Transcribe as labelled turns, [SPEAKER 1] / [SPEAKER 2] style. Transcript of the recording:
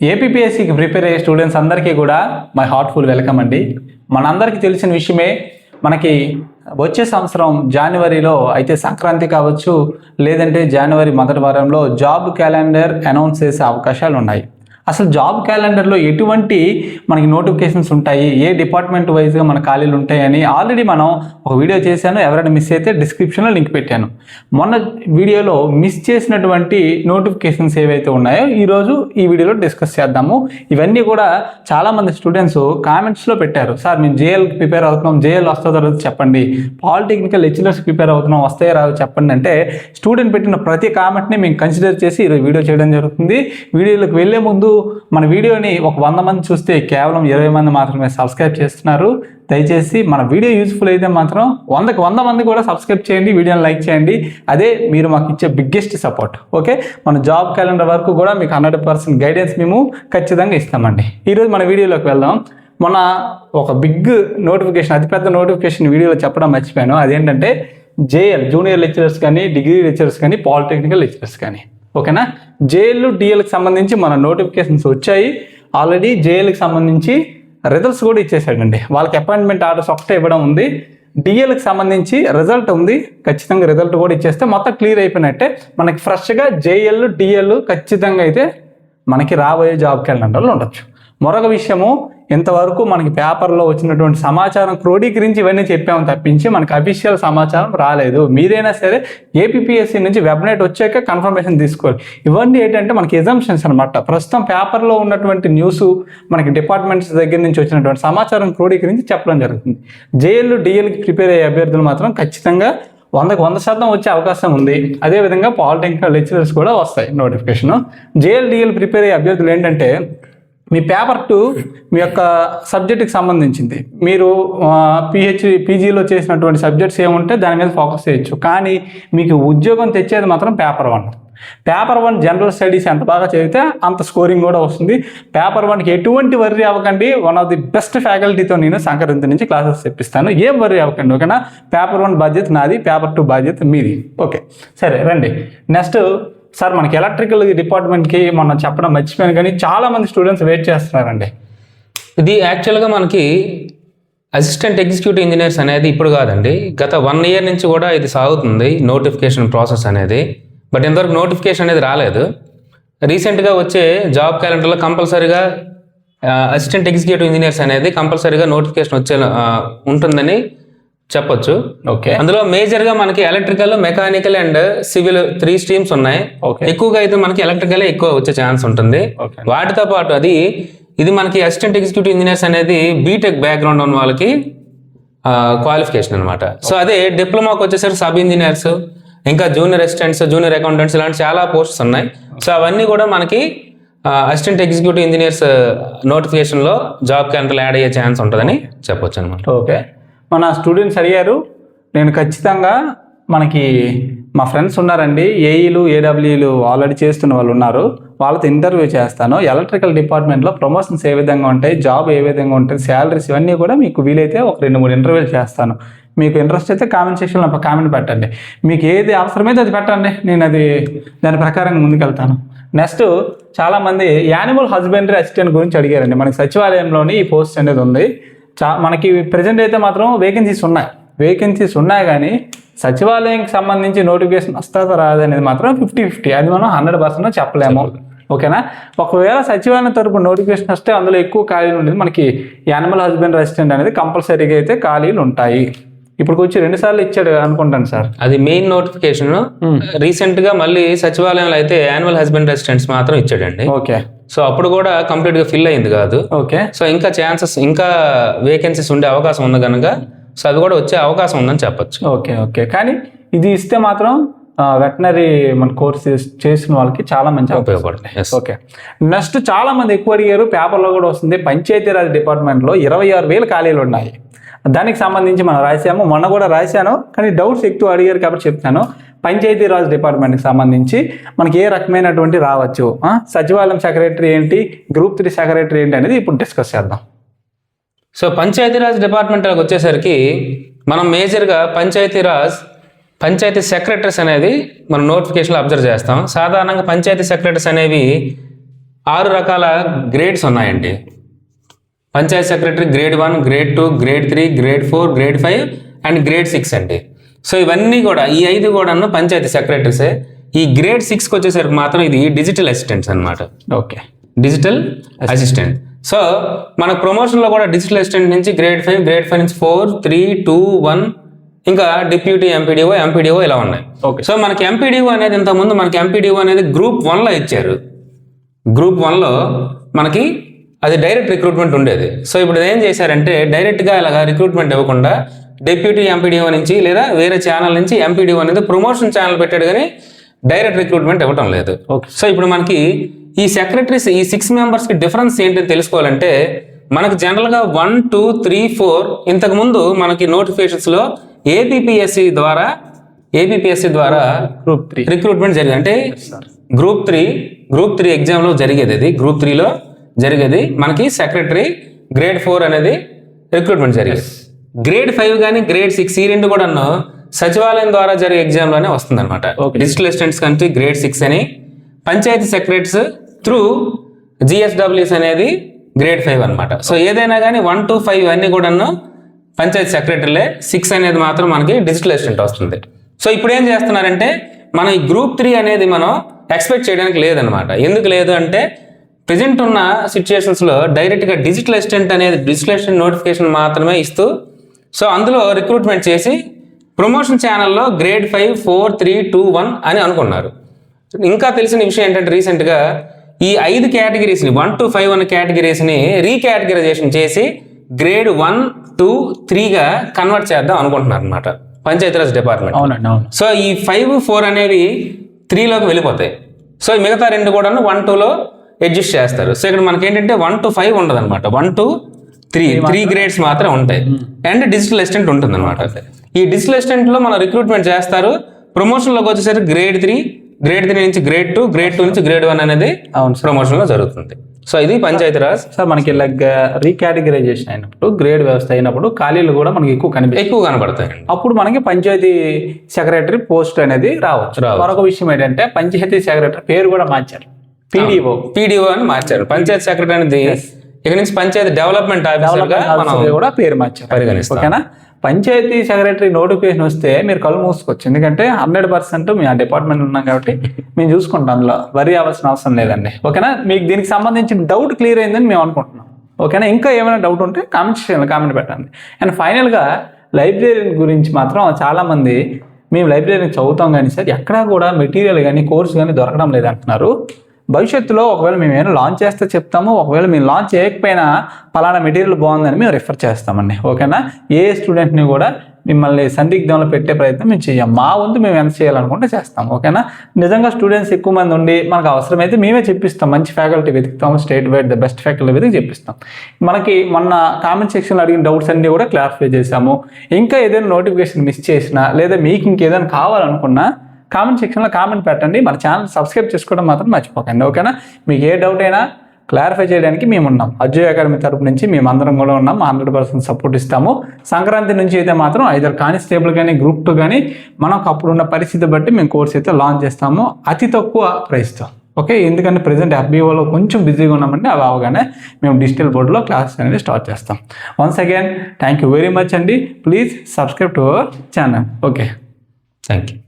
[SPEAKER 1] ఏపీపీఎస్సీకి prepare అయ్యే students అందరికీ కూడా మై హార్ట్ఫుల్ వెల్కమ్ అండి. మనందరికీ తెలిసిన విషయమే మనకి వచ్చే సంవత్సరం జనవరిలో అయితే సంక్రాంతి కావచ్చు లేదంటే జనవరి మొదటి వారంలో జాబ్ క్యాలెండర్ అనౌన్స్ చేసే అవకాశాలు ఉన్నాయి అసలు జాబ్ క్యాలెండర్లో ఎటువంటి మనకి నోటిఫికేషన్స్ ఉంటాయి? ఏ డిపార్ట్మెంట్ వైజ్గా మన ఖాళీలు ఉంటాయని ఆల్రెడీ మనం ఒక వీడియో చేశాను. ఎవరైనా మిస్ అయితే డిస్క్రిప్షన్లో లింక్ పెట్టాను. మొన్న వీడియోలో మిస్ చేసినటువంటి నోటిఫికేషన్స్ ఏవైతే ఉన్నాయో ఈరోజు ఈ వీడియోలో డిస్కస్ చేద్దాము. ఇవన్నీ కూడా చాలామంది స్టూడెంట్స్ కామెంట్స్లో పెట్టారు. సార్ మేము జేఎల్కి ప్రిపేర్ అవుతున్నాం. జేఎల్ వస్తుందో చెప్పండి. పాలిటెక్నికల్ లెక్చరర్స్ ప్రిపేర్ అవుతున్నాం. వస్తాయో రావు చెప్పండి. అంటే స్టూడెంట్ పెట్టిన ప్రతి కామెంట్ని మేము కన్సిడర్ చేసి ఈరోజు వీడియో చేయడం జరుగుతుంది. వీడియోలోకి వెళ్ళే ముందు మన వీడియోని ఒక వంద మంది చూస్తే కేవలం ఇరవై మంది మాత్రమే సబ్స్క్రైబ్ చేస్తున్నారు. దయచేసి మన వీడియో యూస్ఫుల్ అయితే మాత్రం వందకు వంద మంది కూడా సబ్స్క్రైబ్ చేయండి వీడియోని లైక్ చేయండి. అదే మీరు మాకు ఇచ్చే బిగ్గెస్ట్ సపోర్ట్ ఓకే మన జాబ్ క్యాలెండర్ వరకు కూడా మీకు హండ్రెడ్ పర్సెంట్ గైడెన్స్ మేము ఖచ్చితంగా ఇస్తామండి. ఈరోజు మన వీడియోలోకి వెళ్దాం. మొన్న ఒక బిగ్ నోటిఫికేషన్ అతిపెద్ద నోటిఫికేషన్ వీడియోలో చెప్పడం మర్చిపోయాను. అదేంటంటే జేఎల్ జూనియర్ లెక్చరర్స్ కానీ డిగ్రీ లెక్చరర్స్ కానీ పాలిటెక్నికల్ లెక్చరర్స్ కానీ. ఓకేనా? జేఎల్ డిఎల్కి సంబంధించి మన నోటిఫికేషన్స్ వచ్చాయి. ఆల్రెడీ జేఎల్కి సంబంధించి రిజల్ట్స్ కూడా ఇచ్చేసాడండి వాళ్ళకి అపాయింట్మెంట్ ఆర్డర్స్ ఒకటే ఇవ్వడం ఉంది. డిఎల్కి సంబంధించి రిజల్ట్ ఉంది. ఖచ్చితంగా రిజల్ట్ కూడా ఇచ్చేస్తే మొత్తం క్లియర్ అయిపోయినట్టే. మనకి ఫ్రెష్గా జేఎల్ డిఎల్ ఖచ్చితంగా అయితే మనకి రాబోయే జాబ్ క్యాలెండర్లో ఉండొచ్చు. మరొక విషయము ఇంతవరకు మనకి పేపర్లో వచ్చినటువంటి సమాచారం క్రోడీకరించి ఇవన్నీ చెప్పాము తప్పించి మనకి అఫీషియల్ సమాచారం రాలేదు. మీరైనా సరే ఏపీఎస్సీ నుంచి వెబ్నైట్ వచ్చాక కన్ఫర్మేషన్ తీసుకోవాలి. ఇవన్నీ ఏంటంటే మనకి ఎగ్జామ్షన్స్ అనమాట ప్రస్తుతం పేపర్లో ఉన్నటువంటి న్యూస్ మనకి డిపార్ట్మెంట్స్ దగ్గర నుంచి వచ్చినటువంటి సమాచారం క్రోడీకరించి చెప్పడం జరుగుతుంది. జేఎల్ డిఎల్కి ప్రిపేర్ అయ్యే అభ్యర్థులు మాత్రం ఖచ్చితంగా వందకు వంద శాతం వచ్చే అవకాశం ఉంది. అదేవిధంగా పాలిటెక్నికల్ లెక్చరర్స్ కూడా వస్తాయి నోటిఫికేషన్. జేఎల్డిఎల్ ప్రిపేర్ అయ్యే అభ్యర్థులు ఏంటంటే మీ పేపర్ టూ మీ యొక్క సబ్జెక్టుకి సంబంధించింది. మీరు పిహెచ్డి పీజీలో చేసినటువంటి సబ్జెక్ట్స్ ఏముంటే దాని మీద ఫోకస్ చేయొచ్చు. కానీ మీకు ఉద్యోగం తెచ్చేది మాత్రం paper one. Paper one general studies ఎంత బాగా చదివితే అంత స్కోరింగ్ కూడా వస్తుంది. పేపర్ వన్కి ఎటువంటి వర్రీ అవ్వకండి. వన్ ఆఫ్ ది బెస్ట్ ఫ్యాకల్టీతో నేను సంక్రాంతి నుంచి క్లాసెస్ చెప్పిస్తాను ఏం వర్రీ అవ్వకండి ఓకేనా? పేపర్ వన్ బాధ్యత నాది పేపర్ టూ బాధ్యత మీది. ఓకే సరే రండి. నెక్స్ట్ సార్ మనకి ఎలక్ట్రికల్ డిపార్ట్మెంట్కి మనం చెప్పడం మర్చిపోయాను కానీ చాలామంది స్టూడెంట్స్ వెయిట్ చేస్తున్నారండి.
[SPEAKER 2] ఇది యాక్చువల్గా మనకి అసిస్టెంట్ ఎగ్జిక్యూటివ్ ఇంజనీర్స్ అనేది ఇప్పుడు కాదండి. గత వన్ ఇయర్ నుంచి కూడా ఇది సాగుతుంది నోటిఫికేషన్ ప్రాసెస్ అనేది. బట్ ఇంతవరకు నోటిఫికేషన్ అనేది రాలేదు. రీసెంట్గా వచ్చే జాబ్ క్యాలెండర్లో కంపల్సరీగా అసిస్టెంట్ ఎగ్జిక్యూటివ్ ఇంజనీర్స్ అనేది కంపల్సరీగా నోటిఫికేషన్ వచ్చే ఉంటుందని చెప్పొచ్చు.
[SPEAKER 1] ఓకే
[SPEAKER 2] అందులో మేజర్గా మనకి electrical mechanical and civil three streams ఉన్నాయి.
[SPEAKER 1] ఓకే
[SPEAKER 2] ఎక్కువగా అయితే మనకి ఎలక్ట్రికల్ ఎక్కువ వచ్చే ఛాన్స్ ఉంటుంది. వాటితో పాటు అది ఇది మనకి అసిస్టెంట్ ఎగ్జిక్యూటివ్ ఇంజనీర్స్ అనేది బీటెక్ బ్యాక్గ్రౌండ్ ఉన్న వాళ్ళకి క్వాలిఫికేషన్ అనమాట సో అదే డిప్లొమాకి వచ్చేసరికి సబ్ ఇంజనీర్స్ ఇంకా జూనియర్ అసిస్టెంట్స్ జూనియర్ అకౌంటెంట్స్ ఇలాంటి చాలా పోస్ట్స్ ఉన్నాయి. సో అవన్నీ కూడా మనకి అసిస్టెంట్ ఎగ్జిక్యూటివ్ ఇంజనీర్స్ నోటిఫికేషన్లో జాబ్ క్యాలెండర్ యాడ్ అయ్యే ఛాన్స్ ఉంటుందని చెప్పొచ్చు అనమాట
[SPEAKER 1] ఓకే మన స్టూడెంట్స్ అడిగారు నేను ఖచ్చితంగా మనకి మా ఫ్రెండ్స్ ఉన్నారండి ఏఈలు ఏడబ్ల్యూలు ఆల్రెడీ చేస్తున్న వాళ్ళు ఉన్నారు వాళ్ళతో ఇంటర్వ్యూ చేస్తాను. ఎలక్ట్రికల్ డిపార్ట్మెంట్లో ప్రమోషన్స్ ఏ విధంగా ఉంటాయి జాబ్ ఏ విధంగా ఉంటాయి శాలరీస్ ఇవన్నీ కూడా మీకు వీలైతే ఒక రెండు మూడు ఇంటర్వ్యూలు చేస్తాను. మీకు ఇంట్రెస్ట్ అయితే కామెంట్ సెక్షన్లో కామెంట్ పెట్టండి. మీకు ఏది అవసరమైతే అది పెట్టండి నేను అది దాని ప్రకారంగా ముందుకెళ్తాను. నెక్స్ట్ చాలామంది యానిమల్ హస్బెండరీ అసిస్టెంట్ గురించి అడిగారండి. మనకి సచివాలయంలోని ఈ పోస్ట్ అనేది ఉంది. చా మనకి ప్రజెంట్ అయితే మాత్రం వేకెన్సీస్ ఉన్నాయి. వేకెన్సీస్ ఉన్నాయి కానీ సచివాలయంకి సంబంధించి నోటిఫికేషన్ వస్తుందా రాదనేది మాత్రం ఫిఫ్టీ ఫిఫ్టీ అది మనం హండ్రెడ్ పర్సెంట్ చెప్పలేము. ఓకేనా? ఒకవేళ సచివాలయం తరపు నోటిఫికేషన్ వస్తే అందులో ఎక్కువ ఖాళీలు ఉండేది మనకి యానిమల్ హస్బెండ్ అసిస్టెంట్ అనేది కంపల్సరీగా అయితే ఖాళీలు ఉంటాయి. ఇప్పుడు వచ్చి రెండు సార్లు ఇచ్చాడు అనుకుంటాను సార్.
[SPEAKER 2] అది మెయిన్ నోటిఫికేషన్ రీసెంట్గా మళ్ళీ సచివాలయంలో అయితే యాన్యువల్ హస్బెండ్ రెసిడెంట్స్ మాత్రం ఇచ్చాడండి.
[SPEAKER 1] ఓకే.
[SPEAKER 2] సో అప్పుడు కూడా కంప్లీట్గా ఫిల్ అయింది కాదు.
[SPEAKER 1] ఓకే.
[SPEAKER 2] సో ఇంకా ఛాన్సెస్ ఇంకా వేకెన్సీస్ ఉండే అవకాశం ఉంది కనుక సో అది కూడా వచ్చే అవకాశం ఉందని చెప్పొచ్చు.
[SPEAKER 1] Okay okay. కానీ ఇది ఇస్తే మాత్రం వెటనరీ మన కోర్స్ చేసిన వాళ్ళకి చాలా మంచి
[SPEAKER 2] ఉపయోగపడుతుంది.
[SPEAKER 1] ఓకే. నెక్స్ట్ చాలా మంది ఎక్కువ అడిగారు పేపర్లో కూడా వస్తుంది పంచాయతీరాజ్ డిపార్ట్మెంట్లో ఇరవై ఆరు వేలు ఖాళీలు ఉన్నాయి. దానికి సంబంధించి మనం రాసాము మొన్న కూడా రాశాను కానీ డౌట్స్ ఎక్కువ అడిగారు కాబట్టి చెప్తాను. పంచాయతీరాజ్ డిపార్ట్మెంట్కి సంబంధించి మనకి ఏ రకమైనటువంటి రావచ్చు? సచివాలయం సెక్రటరీ ఏంటి? గ్రూప్ త్రీ సెక్రటరీ ఏంటి అనేది ఇప్పుడు డిస్కస్ చేద్దాం.
[SPEAKER 2] సో పంచాయతీరాజ్ డిపార్ట్మెంట్లకు వచ్చేసరికి మనం మేజర్గా పంచాయతీరాజ్ పంచాయతీ సెక్రటరీస్ అనేది మనం నోటిఫికేషన్లో అబ్జర్వ్ చేస్తాం. సాధారణంగా పంచాయతీ సెక్రటరీస్ అనేవి ఆరు రకాల గ్రేడ్స్ ఉన్నాయండి. Panchayat secretary grade one grade two grade three grade four grade five and grade six అండి. సో ఇవన్నీ కూడా ఈ ఐదు కూడాను పంచాయతీ సెక్రటరీసే. ఈ గ్రేడ్ సిక్స్కి వచ్చేసరికి మాత్రం ఇది డిజిటల్ అసిస్టెంట్స్ అన్నమాట.
[SPEAKER 1] ఓకే.
[SPEAKER 2] Digital assistant. సో మన ప్రమోషన్లో కూడా డిజిటల్ అసిస్టెంట్ నుంచి గ్రేడ్ ఫైవ్ గ్రేడ్ ఫైవ్ నుంచి ఫోర్ త్రీ టూ వన్ ఇంకా డిప్యూటీ ఎంపీడీఓ ఎంపీడీఓ ఇలా ఉన్నాయి.
[SPEAKER 1] Okay.
[SPEAKER 2] సో మనకి ఎంపీడీఓ అనేది ఇంతకుముందు మనకి ఎంపీడీఓ అనేది గ్రూప్ వన్లో ఇచ్చారు. గ్రూప్ వన్లో మనకి అది డైరెక్ట్ రిక్రూట్మెంట్ ఉండేది. సో ఇప్పుడు ఏం చేశారంటే డైరెక్ట్గా ఇలాగా రిక్రూట్మెంట్ ఇవ్వకుండా డిప్యూటీ ఎంపీడీఓ నుంచి లేదా వేరే ఛానల్ నుంచి ఎంపీడీఓ అనేది ప్రమోషన్ ఛానల్ పెట్టాడు కానీ డైరెక్ట్ రిక్రూట్మెంట్ ఇవ్వటం లేదు.
[SPEAKER 1] ఓకే
[SPEAKER 2] సో ఇప్పుడు మనకి ఈ సెక్రటరీస్ ఈ సిక్స్ మెంబర్స్కి డిఫరెన్స్ ఏంటని తెలుసుకోవాలంటే మనకు జనరల్గా వన్ టూ త్రీ ఫోర్ ఇంతకుముందు మనకి నోటిఫికేషన్స్లో ఏపీపీఎస్సి ద్వారా ఏపీపీఎస్సి ద్వారా
[SPEAKER 1] గ్రూప్ త్రీ
[SPEAKER 2] రిక్రూట్మెంట్ జరిగింది. అంటే గ్రూప్ త్రీ గ్రూప్ త్రీ ఎగ్జామ్లో జరిగేది అది. గ్రూప్ త్రీలో జరిగేది మనకి సెక్రటరీ గ్రేడ్ ఫోర్ అనేది రిక్రూట్మెంట్ జరిగేది. గ్రేడ్ ఫైవ్ కానీ గ్రేడ్ సిక్స్ ఈ రెండు కూడా సచివాలయం ద్వారా జరిగే ఎగ్జామ్లోనే వస్తుంది అనమాట
[SPEAKER 1] Okay.
[SPEAKER 2] డిజిటల్ అసిస్టెంట్స్ కంటే గ్రేడ్ సిక్స్ అని. పంచాయతీ సెక్రటరీస్ త్రూ జిఎస్డబ్ల్యూఎస్ అనేది గ్రేడ్ ఫైవ్ అన్నమాట. సో ఏదైనా కానీ వన్ టు ఫైవ్ అన్ని కూడాను పంచాయతీ సెక్రటరీలే సిక్స్ అనేది మాత్రం మనకి డిజిటల్ అసిస్టెంట్ వస్తుంది. సో ఇప్పుడు ఏం చేస్తున్నారంటే మనం ఈ గ్రూప్ త్రీ అనేది మనం ఎక్స్పెక్ట్ చేయడానికి లేదనమాట ఎందుకు లేదు అంటే ప్రజెంట్ ఉన్న సిచ్యుయేషన్స్లో డైరెక్ట్గా డిజిటల్ అసిస్టెంట్ అనేది డిజిటల్ అసిస్టెంట్ నోటిఫికేషన్ మాత్రమే ఇస్తూ సో అందులో రిక్రూట్మెంట్ చేసి ప్రమోషన్ ఛానల్లో grade five four three two one అని అనుకున్నారు. ఇంకా తెలిసిన విషయం ఏంటంటే రీసెంట్గా ఈ ఐదు కేటగిరీస్ని వన్ టు ఫైవ్ అనే కేటగిరీస్ని రీకేటగిరైజేషన్ చేసి గ్రేడ్ వన్ టూ త్రీగా కన్వర్ట్ చేద్దాం అనుకుంటున్నారు అనమాట పంచాయతీరాజ్ డిపార్ట్మెంట్
[SPEAKER 1] అవునండి అవును.
[SPEAKER 2] సో ఈ ఫైవ్ ఫోర్ అనేవి త్రీలోకి వెళ్ళిపోతాయి. సో మిగతా రెండు కూడా వన్ టూలో అడ్జస్ట్ చేస్తారు. సో ఇక్కడ మనకి ఏంటంటే వన్ టు ఫైవ్ ఉండదు అనమాట one to three three grades మాత్రం? ఉంటాయి. అండ్ డిజిటల్ అసిస్టెంట్ ఉంటుంది అనమాట ఈ డిజిటల్ అసిస్టెంట్లో మనం రిక్రూట్మెంట్ చేస్తారు. ప్రమోషన్లోకి వచ్చేసరికి గ్రేడ్ త్రీ గ్రేడ్ త్రీ నుంచి గ్రేడ్ టూ గ్రేడ్ టూ నుంచి గ్రేడ్ వన్ అనేది ప్రమోషన్లో జరుగుతుంది. సో ఇది పంచాయతీరాజ్
[SPEAKER 1] సార్ మనకి ఇలా రీకేటగిరైజేషన్ అయినప్పుడు గ్రేడ్ వ్యవస్థ అయినప్పుడు ఖాళీలు కూడా మనకి ఎక్కువ కనిపిస్తాయి.
[SPEAKER 2] ఎక్కువ కనబడతాయండి.
[SPEAKER 1] అప్పుడు మనకి పంచాయతీ సెక్రటరీ పోస్ట్ అనేది రావచ్చు.
[SPEAKER 2] రావచ్చు.
[SPEAKER 1] మరొక విషయం ఏంటంటే పంచాయతీ సెక్రటరీ పేరు కూడా మార్చారు. పీడీఓ
[SPEAKER 2] పీడిఓ అని మార్చారు. పంచాయతీ సెక్రటరీ అనేది ఇక్కడ నుంచి పంచాయతీ డెవలప్మెంట్ ఆఫీసర్
[SPEAKER 1] కూడా పేరు మార్చారు.
[SPEAKER 2] పరిగణిస్తాం.
[SPEAKER 1] ఓకేనా? పంచాయతీ సెక్రటరీ నోటిఫికేషన్ వస్తే మీరు కళ్ళు మూసుకోవచ్చు. ఎందుకంటే హండ్రెడ్ పర్సెంట్ మేము ఆ డిపార్ట్మెంట్ ఉన్నాం కాబట్టి మేము చూసుకుంటాం అందులో. వరి అవ్వాల్సిన అవసరం లేదండి. ఓకేనా? మీకు దీనికి సంబంధించిన డౌట్ క్లియర్ అయిందని మేము అనుకుంటున్నాం. ఓకేనా? ఇంకా ఏమైనా డౌట్ ఉంటే కామెంట్ సెక్షన్లో కామెంట్ పెట్టండి. అండ్ ఫైనల్గా లైబ్రరీ గురించి మాత్రం చాలామంది మేము లైబ్రరీని చదువుతాం కానీ సార్ ఎక్కడా కూడా మెటీరియల్ కానీ కోర్స్ కానీ దొరకడం లేదంటున్నారు. భవిష్యత్తులో ఒకవేళ మేము ఏమైనా లాంచ్ చేస్తే చెప్తాము. ఒకవేళ మేము లాంచ్ చేయకపోయినా పలానా మెటీరియల్ బాగుందని మేము రిఫర్ చేస్తామండి. ఓకేనా? ఏ స్టూడెంట్ని కూడా మిమ్మల్ని సందిగ్ధంలో పెట్టే ప్రయత్నం మేము చేయం. మా వంతు మేము ఎంత చేయాలనుకుంటే చేస్తాం. ఓకేనా? నిజంగా స్టూడెంట్స్ ఎక్కువ మంది ఉండి మనకు అవసరమైతే మేమే చెప్పిస్తాం. మంచి faculty వెతుకుతాం. State wide the best faculty వెతికి చెప్పిస్తాం. మనకి మొన్న కామెంట్ సెక్షన్లో అడిగిన డౌట్స్ అన్నీ కూడా క్లారిఫై చేశాము. ఇంకా ఏదైనా నోటిఫికేషన్ మిస్ చేసినా లేదా మీకు ఇంకేదైనా కావాలనుకున్నా కామెంట్ సెక్షన్లో కామెంట్ పెట్టండి. మన ఛానల్ సబ్స్క్రైబ్ చేసుకోవడం మాత్రం మర్చిపోకండి. ఓకేనా? మీకు ఏ డౌట్ అయినా క్లారిఫై చేయడానికి మేము ఉన్నాం అజయ్ అకాడమీ తరపు నుంచి మేము అందరం కూడా ఉన్నాం. హండ్రెడ్ పర్సెంట్ సపోర్ట్ ఇస్తాము. సంక్రాంతి నుంచి అయితే మాత్రం ఐదర్ కానిస్టేబుల్ కానీ గ్రూప్ టూ కానీ మనకు అప్పుడున్న పరిస్థితి బట్టి మేము కోర్స్ అయితే లాంచ్ చేస్తాము. అతి తక్కువ ప్రైస్తో ఓకే? ఎందుకంటే ప్రజెంట్ ఎఫ్బీఓలో కొంచెం బిజీగా ఉన్నామంటే అవి అవగానే మేము డిజిటల్ బోర్డులో క్లాసెస్ అనేది స్టార్ట్ చేస్తాం. Once again thank you very much అండి. Please subscribe to our channel okay?
[SPEAKER 2] Thank you